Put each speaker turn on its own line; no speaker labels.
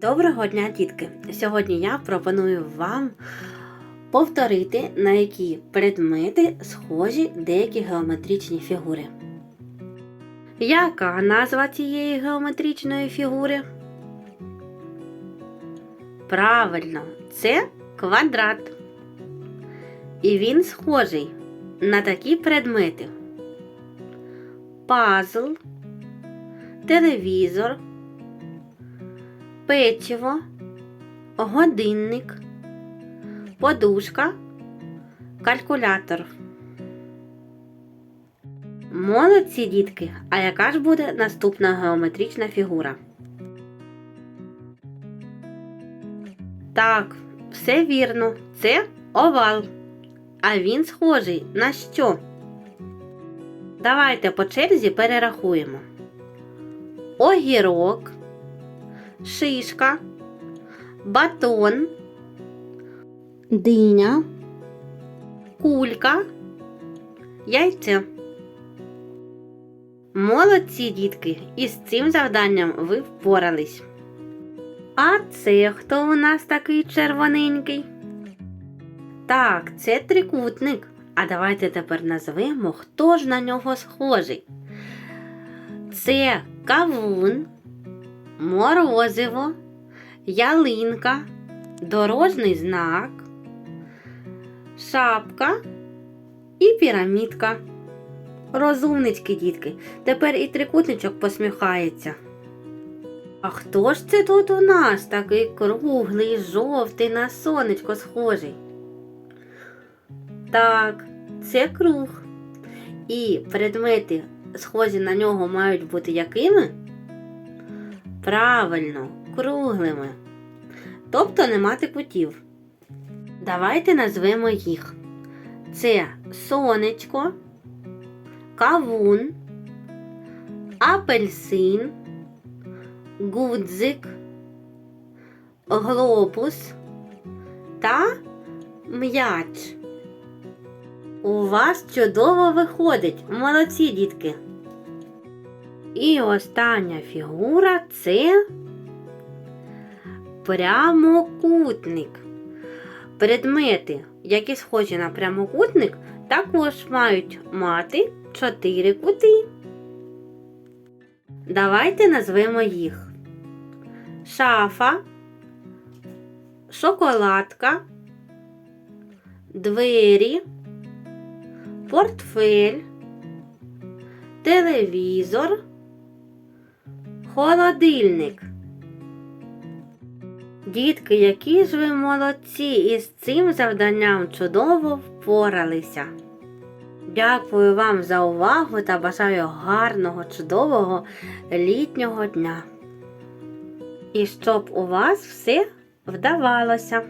Доброго дня, дітки! Сьогодні я пропоную вам повторити, на які предмети схожі деякі геометричні фігури. Яка назва цієї геометричної фігури? Правильно, це квадрат. І він схожий на такі предмети: пазл, телевізор печиво, годинник, подушка, калькулятор. Молодці дітки! А яка ж буде наступна геометрична фігура? Так, все вірно, це овал. А він схожий на що? Давайте по черзі перерахуємо. Огірок, шишка, батон, диня, кулька, яйце. Молодці дітки, і з цим завданням ви впорались. А це хто у нас такий червоненький? Так, це трикутник. А давайте тепер назвемо, хто ж на нього схожий. Це кавун, морозиво, ялинка, дорожній знак, шапка і пірамідка. Розумнички, дітки, тепер і трикутничок посміхається. А хто ж це тут у нас такий круглий, жовтий на сонечко схожий? Так, це круг. І предмети, схожі на нього, мають бути якими? Правильно, круглими. Тобто не мати кутів. Давайте назвемо їх. Це сонечко, кавун, апельсин, гудзик, глобус та м'яч. У вас чудово виходить, молодці дітки. І остання фігура це прямокутник. Предмети, які схожі на прямокутник, також мають мати чотири кути. Давайте назвемо їх шафа, шоколадка, двері, портфель, телевізор, холодильник. Дітки, які ж ви молодці і з цим завданням чудово впоралися. Дякую вам за увагу та бажаю гарного, чудового літнього дня. І щоб у вас все вдавалося.